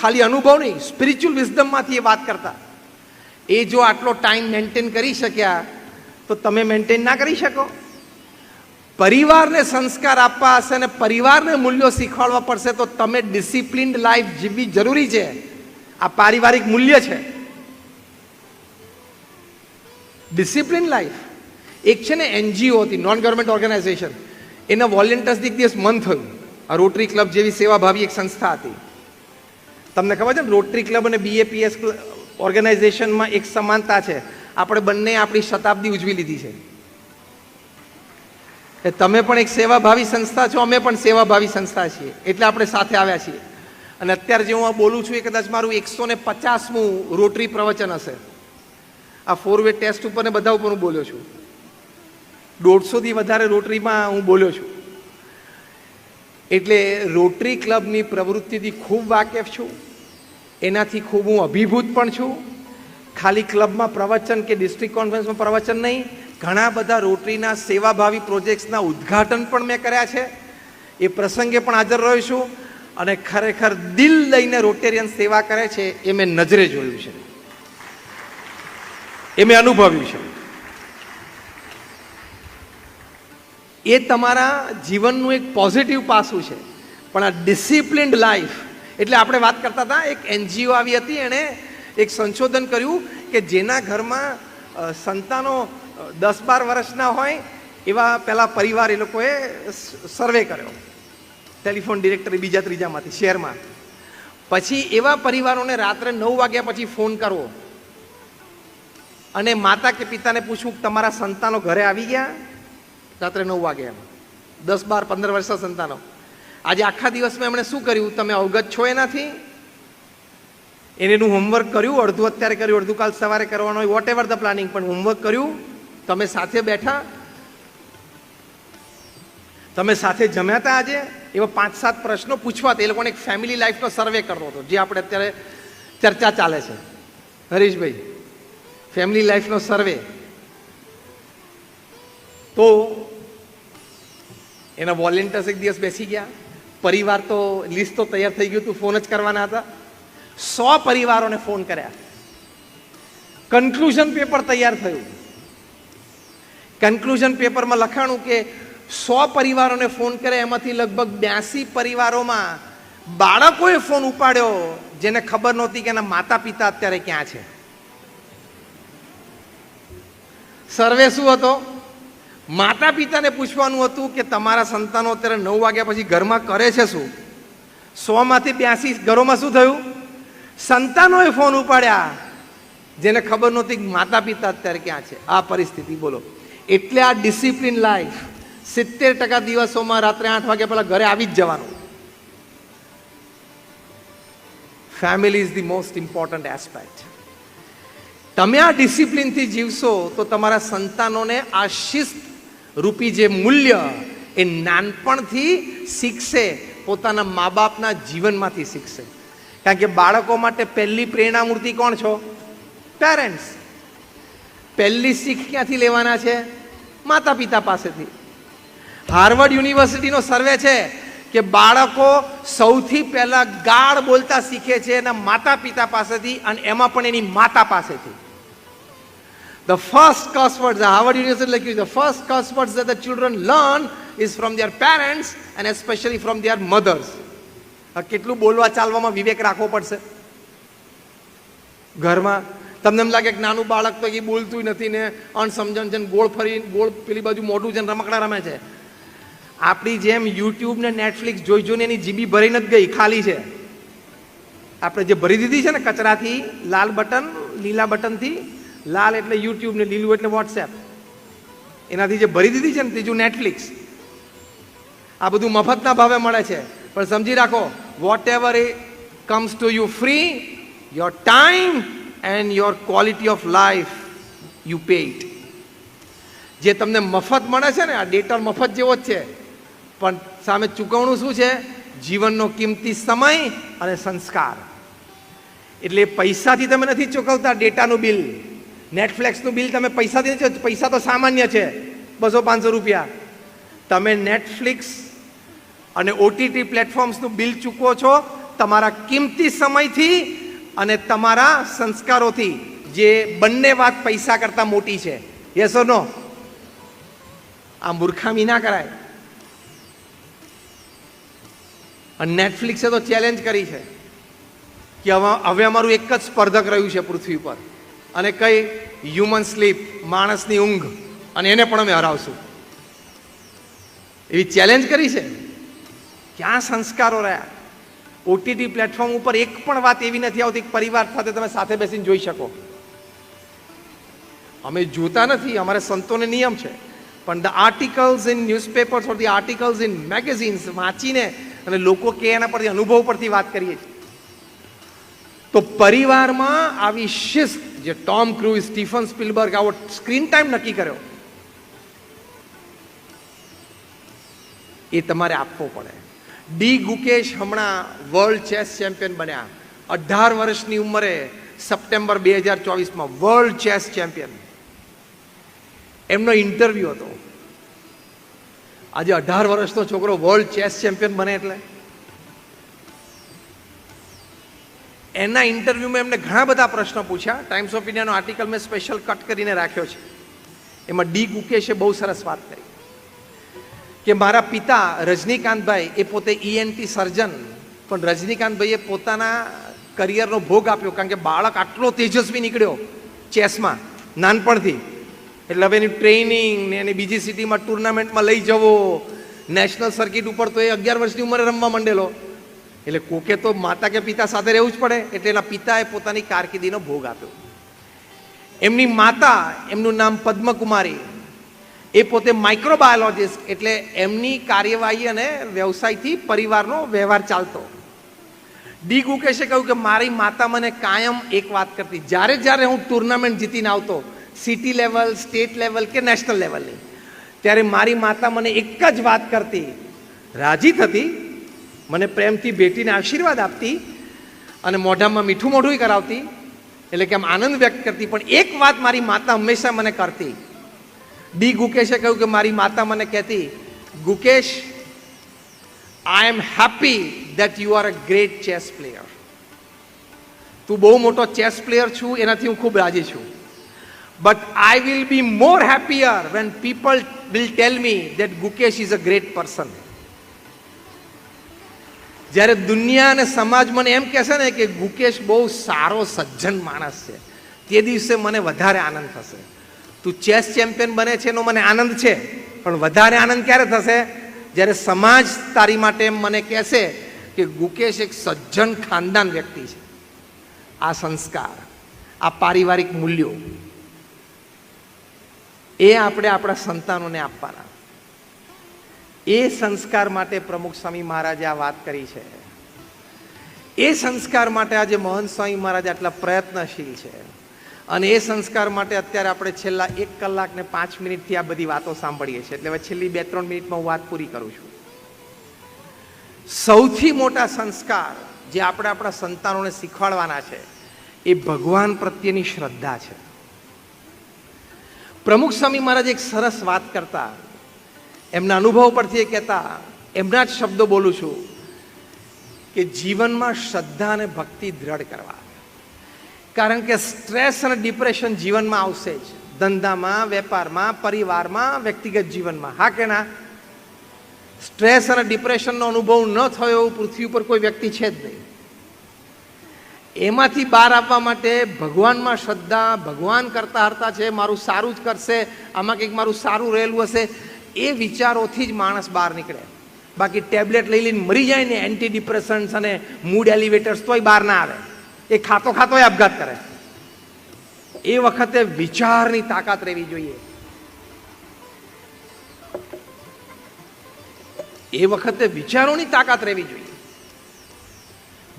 ખાલી અનુભવ નહીં સ્પિરિચ્યુઅલ વિઝડમમાંથી એ વાત કરતા. એ જો આટલો ટાઈમ મેન્ટેન કરી શક્યા, તો તમે મેન્ટેન ના કરી શકો. પરિવારને સંસ્કાર આપવા હશે અને પરિવારને મૂલ્યો શીખવાડવા પડશે, તો તમે ડિસિપ્લિન્ડ લાઈફ જીવવી જરૂરી છે. આ પારિવારિક મૂલ્ય છે. ડિસિપ્લિન લાઈફ એક છે ને એનજીઓ હતી નોન ગવર્મેન્ટ ઓર્ગેનાઇઝેશન એના વોલેન્ટિયર્સ એક દિવસ મન થયું. આ રોટરી ક્લબ જેવી સેવાભાવી એક સંસ્થા હતી. તમને ખબર છે રોટરી ક્લબ અને બીએપીએસ ઓર્ગેનાઇઝેશનમાં એક સમાનતા છે. આપણે બંને આપણી શતાબ્દી ઉજવી લીધી છે. એ તમે પણ એક સેવાભાવી સંસ્થા છો, અમે પણ સેવાભાવી સંસ્થા છીએ. એટલે આપણે સાથે આવ્યા છીએ. અને અત્યારે જે હું આ બોલું છું એ કદાચ મારું એકસો ને પચાસમું રોટરી પ્રવચન હશે. આ ફોર વે ટેસ્ટ ઉપર ને બધા ઉપર હું બોલ્યો છું. દોઢસોથી વધારે રોટરીમાં હું બોલ્યો છું. એટલે રોટરી ક્લબની પ્રવૃત્તિથી ખૂબ વાકેફ છું. એનાથી ખૂબ હું અભિભૂત પણ છું. ખાલી ક્લબમાં પ્રવચન કે ડિસ્ટ્રિક્ટ કોન્ફરન્સમાં પ્રવચન નહીં, ઘણા બધા રોટરીના સેવાભાવી પ્રોજેક્ટ્સના ઉદ્ઘાટન પણ મેં કર્યા છે. એ પ્રસંગે પણ હાજર રહ્યો છું અને ખરેખર દિલ લઈને રોટેરિયન સેવા કરે છે એ મેં નજરે જોયું છે. એ મેં અનુભવ્યું છે. એ તમારા જીવનનું એક પોઝિટિવ પાસું છે. પણ આ ડિસિપ્લિન્ડ લાઈફ એટલે આપણે વાત કરતા હતા, એક એનજીઓ આવી હતી, એણે એક સંશોધન કર્યું કે જેના ઘરમાં સંતાનો દસ બાર વર્ષના હોય, એવા પેલા પરિવાર એ લોકોએ સર્વે કર્યો. ટેલિફોન ડિરેક્ટરી બીજા ત્રીજામાંથી શહેરમાં પછી એવા પરિવારોને રાત્રે નવ વાગ્યા પછી ફોન કરવો. અને માતા કે પિતાને પૂછવું તમારા સંતાનો ઘરે આવી ગયા? રાત્રે નવ વાગે એમ. દસ બાર પંદર વર્ષના સંતાનો. આજે આખા દિવસમાં એમણે શું કર્યું? તમે અવગત છો એનાથી? એને એનું હોમવર્ક કર્યું, અડધું અત્યારે કર્યું, અડધું કાલ સવારે કરવાનું હોય વોટ એવર ધ પ્લાનિંગ પણ હોમવર્ક કર્યું. તમે સાથે બેઠા? તમે સાથે જમ્યા હતા આજે? એવા પાંચ સાત પ્રશ્નો પૂછવા એ લોકોને એક ફેમિલી લાઈફનો સર્વે કરવો હતો, જે આપણે અત્યારે ચર્ચા ચાલે છે. હરીશભાઈ ફેમિલી લાઈફનો સર્વે તો એના વોલેન્ટિયર્સ એક દિવસ બેસી ગયા. પરિવાર તો લિસ્ટ તો તૈયાર થઈ ગયું હતું, ફોન જ કરવાના હતા. સો પરિવારોને ફોન કર્યા. કન્ક્લુઝન પેપર તૈયાર થયું. કન્ક્લુઝન પેપરમાં લખાણું કે સો પરિવારોને ફોન કર્યા, એમાંથી લગભગ બ્યાસી પરિવારોમાં બાળકોએ ફોન ઉપાડ્યો, જેને ખબર નહોતી કે એના માતા પિતા અત્યારે ક્યાં છે. સર્વે શું હતો? માતા પિતાને પૂછવાનું હતું કે તમારા સંતાનો અત્યારે નવ વાગ્યા પછી ઘરમાં કરે છે શું? સો માંથી બ્યાસી ઘરોમાં શું થયું? સંતાનોએ ફોન ઉપાડ્યા. જેને ખબર નહોતી માતા પિતા અત્યારે ક્યાં છે. આ પરિસ્થિતિ, બોલો. એટલે આ ડિસિપ્લિન લાઈફ સિત્તેર ટકા દિવસોમાં રાત્રે આઠ વાગ્યા પહેલા ઘરે આવી જ જવાનું. Family is the most important aspect તમે આ ડિસિપ્લિનથી જીવશો તો તમારા સંતાનોને આ શિસ્ત રૂપી જે મૂલ્ય એ નાનપણથી શીખશે, પોતાના મા બાપના જીવનમાંથી શીખશે. કારણ કે બાળકો માટે પહેલી પ્રેરણામૂર્તિ કોણ છો? પેરેન્ટ્સ. પહેલી શીખ ક્યાંથી લેવાના છે? માતા પિતા પાસેથી. હાર્વર્ડ યુનિવર્સિટીનો સર્વે છે કે બાળકો સૌથી પહેલાં ગાળ બોલતા શીખે છે એના માતા પિતા પાસેથી અને એમાં પણ એની માતા પાસેથી. The first curse words, the Harvard University લખ્યું the first curse words that the children learn is from their parents and especially from their mothers. કેટલું બોલવા ચાલવામાં વિવેક રાખવો પડશે? ઘરમાં તમને એમ લાગે કે નાનું બાળક તો એ બોલતું નથી ને અણસમજણ છે ગોળ ફરી ગોળ પેલી બાજુ મોઢું છે રમકડા રમે છે. આપણી જેમ યુટ્યુબ ને નેટફ્લિક્સ જોઈ જોઈને એની જીબી ભરી નથી ગઈ ખાલી છે. આપણે જે ભરી દીધી છે ને કચરાથી લાલ બટન લીલા બટનથી લાલ એટલે યુટ્યુબ ને લીલું એટલે વોટ્સએપ એનાથી જે ભરી દીધી છે ને ત્રીજું નેટફ્લિક્સ આ બધું મફતના ભાવે મળે છે. પણ સમજી રાખો whatever A comes to you free your time and your quality of life you pay it જે તમને મફત મળે છે ને, આ ડેટા મફત જેવો જ છે. પણ સામે ચૂકવણું શું છે? જીવનનો કિંમતી સમય અને સંસ્કાર. એટલે પૈસાથી તમે નથી ચૂકવતા ડેટાનું બિલ. નેટફ્લેક્સનું બિલ તમે પૈસાથી નથી ચૂકવતા. પૈસા તો સામાન્ય છે. બસો પાંચસો રૂપિયા. તમે નેટફ્લિક્સ અને ઓટીટી પ્લેટફોર્મ્સનું બિલ ચૂકવો છો તમારા કિંમતી સમયથી અને તમારા સંસ્કારોથી, જે બંને વાત પૈસા કરતાં મોટી છે. યસ ઓર નો આ મૂર્ખામી ના કરાય. અને નેટફ્લિક્સે તો ચેલેન્જ કરી છે. કે હવે અમારું એક જ સ્પર્ધક રહ્યું છે પૃથ્વી પર અને કઈ હ્યુમન સ્લીપ માણસની ઊંઘ, અને એને પણ અમે હરાવશું. એવી ચેલેન્જ કરી છે? ક્યાં સંસ્કારો રહ્યા? ઓટીટી પ્લેટફોર્મ ઉપર એક પણ વાત એવી નથી આવતી કે પરિવાર સાથે તમે સાથે બેસીને જોઈ શકો. અમે જોતા નથી, અમારે સંતોને નિયમ છે. પણ the articles in newspapers or the articles in magazines વાંચીને અને લોકો કે એના પરથી અનુભવ પરથી વાત કરીએ છીએ. તો પરિવારમાં આવી શિસ્ત જે ટોમ ક્રુઝ સ્ટીફન સ્પિલબર્ગ આવો સ્ક્રીન ટાઈમ નક્કી કર્યો. એ તમારે આપવો પડે. ડી ગુકેશ હમણાં વર્લ્ડ ચેસ ચેમ્પિયન બન્યા. અઢાર વર્ષની ઉંમરે સપ્ટેમ્બર બે હજાર ચોવીસમાં વર્લ્ડ ચેસ ચેમ્પિયન એમનો ઇન્ટરવ્યૂ હતો. આજે અઢાર વર્ષનો છોકરો વર્લ્ડ ચેસ ચેમ્પિયન બને એટલે. એના ઇન્ટરવ્યૂમાં એમને ઘણા બધા પ્રશ્નો પૂછ્યા. ટાઈમ્સ ઓફ ઇન્ડિયાનો આર્ટિકલ મેં સ્પેશિયલ કટ કરીને રાખ્યો છે. એમાં ડી ગુકેશે બહુ સરસ વાત કરી. કે મારા પિતા રજનીકાંતભાઈ એ પોતે ઈએનટી સર્જન પણ રજનીકાંતભાઈએ પોતાના કરિયરનો ભોગ આપ્યો, કારણ કે બાળક આટલો તેજસ્વી નીકળ્યો ચેસમાં, નાનપણથી. એટલે હવે એની ટ્રેનિંગ ને એની બીજી સિટીમાં ટુર્નામેન્ટમાં લઈ જવો. નેશનલ સર્કિટ ઉપર તો એ અગિયાર વર્ષની ઉંમરે રમવા માંડેલો. એટલે કોકે તો માતા કે પિતા સાથે રહેવું જ પડે, એટલે એના પિતાએ પોતાની કારકિર્દીનો ભોગ આપ્યો. એમની માતા, એમનું નામ પદ્મકુમારી, એ પોતે માઇક્રોબાયોલોજિસ્ટ એટલે એમની કાર્યવાહી અને વ્યવસાયથી પરિવારનો વ્યવહાર ચાલતો. ડી ગુકેશે કહ્યું કે, મારી માતા મને કાયમ એક વાત કરતી, જ્યારે જ્યારે હું ટુર્નામેન્ટ જીતીને આવતો સિટી લેવલ સ્ટેટ લેવલ કે નેશનલ લેવલની ત્યારે મારી માતા મને એક જ વાત કરતી, રાજી થતી મને પ્રેમથી ભેટીને આશીર્વાદ આપતી અને મોઢામાં મીઠું મોઢું કરાવતી, એટલે કે આમ આનંદ વ્યક્ત કરતી, પણ એક વાત મારી માતા હંમેશા મને કરતી. ડી ગુકેશે કહ્યું કે મારી માતા મને કહેતી, Gukesh I am happy that you are a great chess player તું બહુ મોટો ચેસ પ્લેયર છું, એનાથી હું ખૂબ રાજી છું. But I will be more happier when people will tell me that Gukesh is a great person જ્યારે દુનિયા અને સમાજ મને એમ કહેશે ને કે ગુકેશ બહુ સારો સજ્જન માણસ છે. તે દિવસે મને વધારે આનંદ થશે. તું ચેસ ચેમ્પિયન બને છે એનો મને આનંદ છે, પણ વધારે આનંદ ક્યારે થશે? જ્યારે સમાજ તારી માટે એમ મને કહેશે કે ગુકેશ એક સજ્જન ખાનદાન વ્યક્તિ છે. આ સંસ્કાર, આ પારિવારિક મૂલ્યો, એ આપણે આપણા સંતાનોને આપવાના. એ સંસ્કાર માટે પ્રમુખ સ્વામી મહારાજે આ વાત કરી છે. એ સંસ્કાર માટે આજે મહંત સ્વામી મહારાજ આટલા પ્રયત્નશીલ છે. અને એ સંસ્કાર માટે અત્યારે આપણે છેલ્લા એક કલાક ને પાંચ મિનિટથી આ બધી વાતો સાંભળીએ છીએ. એટલે હવે છેલ્લી બે ત્રણ મિનિટમાં હું વાત પૂરી કરું છું. સૌથી મોટા સંસ્કાર જે આપણે આપણા સંતાનોને શીખવાડવાના છે એ ભગવાન પ્રત્યેની શ્રદ્ધા છે. પ્રમુખ સ્વામી મહારાજ એક સરસ વાત કરતા એમના અનુભવ પરથી એ કહેતા, એમના જ શબ્દો બોલું છું કે જીવનમાં શ્રદ્ધા અને ભક્તિ દ્રઢ કરવા. કારણ કે સ્ટ્રેસ અને ડિપ્રેશન જીવનમાં આવશે જ. ધંધામાં, વેપારમાં, પરિવારમાં, વ્યક્તિગત જીવનમાં. હા કે ના? સ્ટ્રેસ અને ડિપ્રેશનનો અનુભવ ન થયો એવું પૃથ્વી ઉપર કોઈ વ્યક્તિ છે જ નહીં. એમાંથી બહાર આવવા માટે ભગવાનમાં શ્રદ્ધા, ભગવાન કરતા હરતા છે, મારું સારું જ કરશે, આમાં કંઈક મારું સારું રહેલું હશે. એ વિચારોથી જ માણસ બહાર નીકળે. બાકી ટેબ્લેટ લઈ લઈને મરી જાય ને એન્ટી ડિપ્રેશન્સ અને મૂડ એલિવેટર્સ તોય બહાર ના આવે. એ ખાતો ખાતોય આપઘાત કરે. એ વખતે વિચારની તાકાત રહેવી જોઈએ. એ વખતે વિચારોની તાકાત રહેવી જોઈએ.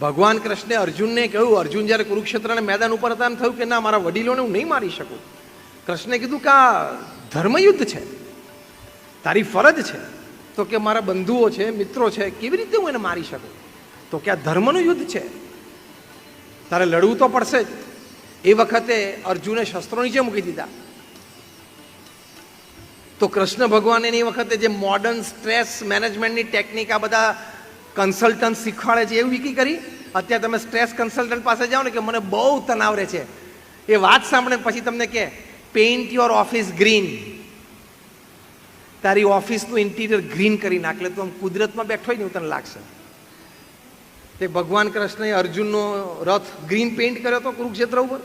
ભગવાન કૃષ્ણે અર્જુનને કહ્યું, અર્જુન જ્યારે કુરુક્ષેત્રના મેદાન ઉપર હતા થયું કે ના, મારા વડીલોને હું નહીં મારી શકું. કૃષ્ણે કીધું કે આ ધર્મયુદ્ધ છે. તારી ફરજ છે. તો કે મારા બંધુઓ છે, મિત્રો છે, કેવી રીતે હું એને મારી શકું? તો કે આ ધર્મનું યુદ્ધ છે. તારે લડવું તો પડશે જ. એ વખતે અર્જુને શસ્ત્રો નીચે મૂકી દીધા. તો કૃષ્ણ ભગવાને એ વખતે જે મોડર્ન સ્ટ્રેસ મેનેજમેન્ટની ટેકનિક આ બધા કન્સલ્ટન્ટ શીખવાડે છે, એવું વિકી કરી. અત્યારે તમે સ્ટ્રેસ કન્સલ્ટન્ટ પાસે જાઓ ને કે મને બહુ તણાવ રહે છે. એ વાત સાંભળે પછી તમને કે પેઇન્ટ યોર ઓફિસ ગ્રીન તારી ઓફિસનું ઇન્ટિરિયર ગ્રીન કરી નાખ. તો આમ કુદરતમાં બેઠો હોય ને એવું તને લાગશે. તે ભગવાન કૃષ્ણએ અર્જુનનો રથ ગ્રીન પેઇન્ટ કર્યો હતો કુરુક્ષેત્ર ઉપર.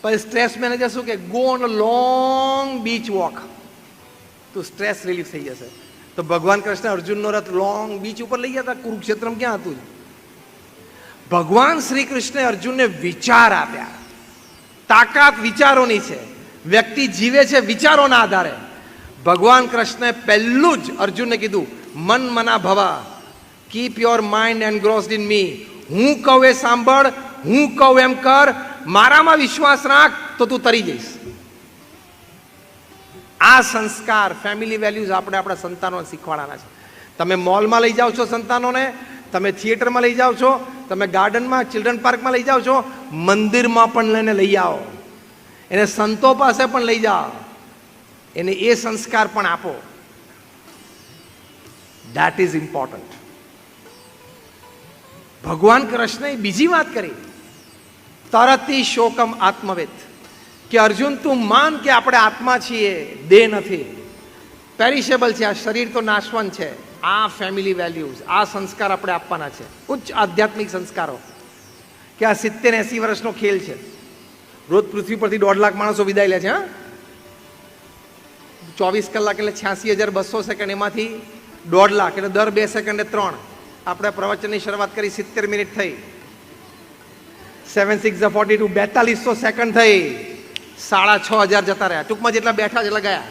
પછી સ્ટ્રેસ મેનેજર શું કે go on long beach walk તો સ્ટ્રેસ રિલીફ થઈ જશે. તો ભગવાન કૃષ્ણ અર્જુનનો રથ લોંગ બીચ ઉપર લઈ ગયા હતા. કુરુક્ષેત્રમાં ક્યાં હતું? ભગવાન શ્રી કૃષ્ણે અર્જુનને વિચાર આપ્યા. તાકાત વિચારોની છે. વ્યક્તિ જીવે છે વિચારોના આધારે. ભગવાન કૃષ્ણે પહેલું જ અર્જુનને કીધું, મન મના ભવા keep your mind engrossed in me હું કહું એ સાંભળ, હું કહું એમ કર, મારામાં વિશ્વાસ રાખ, તો તું તરી જઈશ. આ સંસ્કાર ફેમિલી વેલ્યુઝ આપણે આપણા સંતાનોને શીખવાડવાના છે. તમે મોલમાં લઈ જાઓ છો સંતાનોને, તમે થિયેટરમાં લઈ જાઓ છો, તમે ગાર્ડનમાં ચિલ્ડ્રન પાર્કમાં લઈ જાઓ છો, મંદિરમાં પણ લઈને લઈ આવો. એને સંતો પાસે પણ લઈ જાઓ. એને એ સંસ્કાર પણ આપો. દેટ ઇઝ ઇમ્પોર્ટન્ટ ભગવાન કૃષ્ણએ બીજી વાત કરી. તરતી શોકમ આત્મવેદ. કે અર્જુન, તું માન કે આપણે આત્મા છીએ દેહ નથી. પેરિશેબલ છે, આ શરીર તો નાશવંત છે. આ ફેમિલી વેલ્યુઝ આ સંસ્કાર આપણે આપવાના છે. ઉચ્ચ આધ્યાત્મિક સંસ્કારો. કે આ સિત્તેર એસી વર્ષનો ખેલ છે. રોજ પૃથ્વી પરથી દોઢ લાખ માણસો વિદાય લે છે, હા? ચોવીસ કલાક એટલે છ્યાસી હજાર બસો સેકન્ડ એમાંથી દોઢ લાખ એટલે દર બે સેકન્ડે ત્રણ. આપણે પ્રવચનની શરૂઆત કરી, સિત્તેર મિનિટ થઈ. સેવન સિક્સ ફોર્ટી ટુ બેતાલીસો સેકન્ડ થઈ. સાડા છ હજાર જતા રહ્યા. ટૂંકમાં જેટલા બેઠા જેટલા ગયા.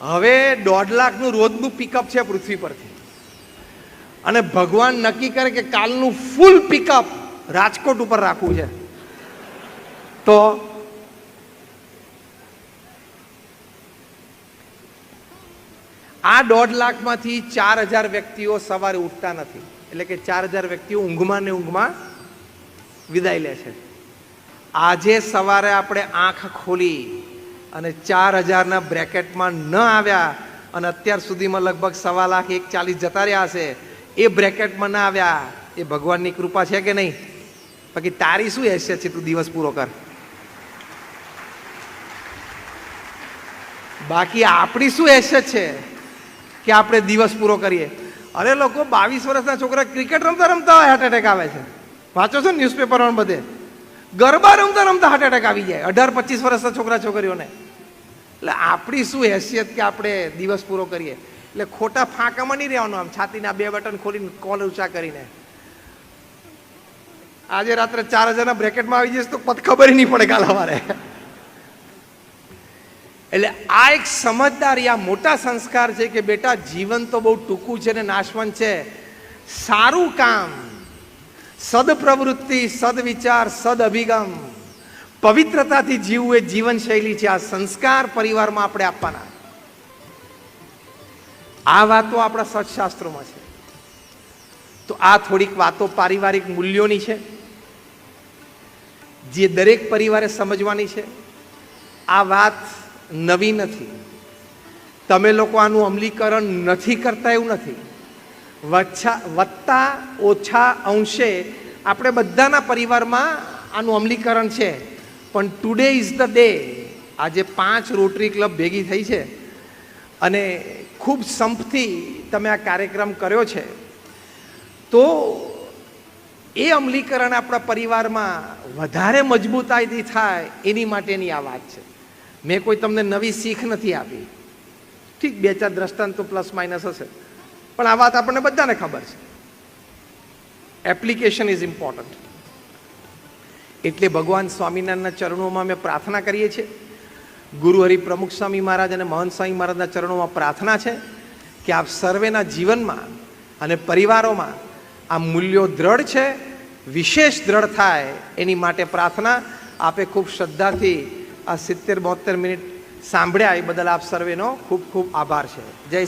હવે દોઢ લાખનું રોજનું પિકઅપ છે પૃથ્વી પરથી. અને ભગવાન નક્કી કરે કે કાલનું ફૂલ પિકઅપ રાજકોટ ઉપર રાખવું છે. તો આ દોઢ લાખમાંથી ચાર હજાર વ્યક્તિઓ સવારે ઉઠતા નથી. એટલે કે ચાર હજાર વ્યક્તિઓ ઊંઘમાં ને ઊંઘમાં વિદાય લે છે. આજે સવારે આપણે આંખ ખોલી અને ચાર હજારના બ્રેકેટમાં ન આવ્યા અને અત્યાર સુધીમાં લગભગ સવા લાખ એક ચાલીસ જતા રહ્યા હશે એ બ્રેકેટમાં ના આવ્યા, એ ભગવાનની કૃપા છે કે નહીં? બાકી તારી શું હેસિયત છે તું દિવસ પૂરો કર? બાકી આપણી શું હેસિયત છે કે આપણે દિવસ પૂરો કરીએ? અરે લોકો, બાવીસ વર્ષના છોકરા ક્રિકેટ રમતા રમતા હાર્ટ એટેક આવે છે. વાંચો છો ને ન્યૂઝપેપરમાં બધે? ગરબા રમતા રમતા હાર્ટ એટેક આવી જાય, અઢાર પચીસ વર્ષના છોકરા છોકરીઓને. એટલે આપણી શું હેસિયત કે આપણે દિવસ પૂરો કરીએ? એટલે ખોટા ફાંકામાં નહીં રહેવાનું આમ, છાતીના બે બટન ખોલીને કોલ ઊંચા કરીને. આજે રાત્રે ચાર હજારના બ્રેકેટમાં આવી જઈશ તો પત ખબર નહીં પડે કાલ સવારે. એટલે આ એક સમજદારી આ મોટા સંસ્કાર છે કે બેટા જીવન તો બહુ ટૂંકું છે ને નાશવંત છે. સારું કામ સદપ્રવૃત્તિ સદવિચાર સદ અભિગમ, પવિત્રતાથી જીવવું એ જીવનશૈલી છે. આ સંસ્કાર પરિવારમાં આપણે આપવાના. આ વાતો આપણા સત્શાસ્ત્રોમાં છે. તો આ થોડીક વાતો પારિવારિક મૂલ્યોની છે. જે દરેક પરિવારે સમજવાની છે. આ વાત નવી નથી. તમે લોકો આનું અમલીકરણ નથી કરતા એવું નથી. વચ્છા, વત્તા, ઓછા અંશે આપણે બધાના પરિવારમાં આનું અમલીકરણ છે. પણ ટુડે ઇઝ ધ ડે આજે પાંચ રોટરી ક્લબ ભેગી થઈ છે. અને ખૂબ સંપથી તમે આ કાર્યક્રમ કર્યો છે. તો એ અમલીકરણ આપણા પરિવારમાં વધારે મજબૂતાઈથી થાય એની માટેની આ વાત છે. મેં કોઈ તમને નવી શીખ નથી આપી. ઠીક, બે ચાર દ્રષ્ટાંતો પ્લસ માઇનસ હશે. પણ આ વાત આપણને બધાને ખબર છે. એપ્લિકેશન ઇઝ ઇમ્પોર્ટન્ટ એટલે ભગવાન સ્વામિનારાયણના ચરણોમાં અમે પ્રાર્થના કરીએ છીએ. ગુરુ હરિ પ્રમુખ સ્વામી મહારાજ અને મહંત સ્વામી મહારાજના ચરણોમાં પ્રાર્થના છે કે આપ સર્વેના જીવનમાં અને પરિવારોમાં આ મૂલ્યો દ્રઢ છે, વિશેષ દ્રઢ થાય એની માટે પ્રાર્થના. આપે ખૂબ શ્રદ્ધાથી આ સિત્તેર બોતેર મિનિટ સાંભળ્યા એ બદલ આપ સર્વેનો ખૂબ ખૂબ આભાર છે. જય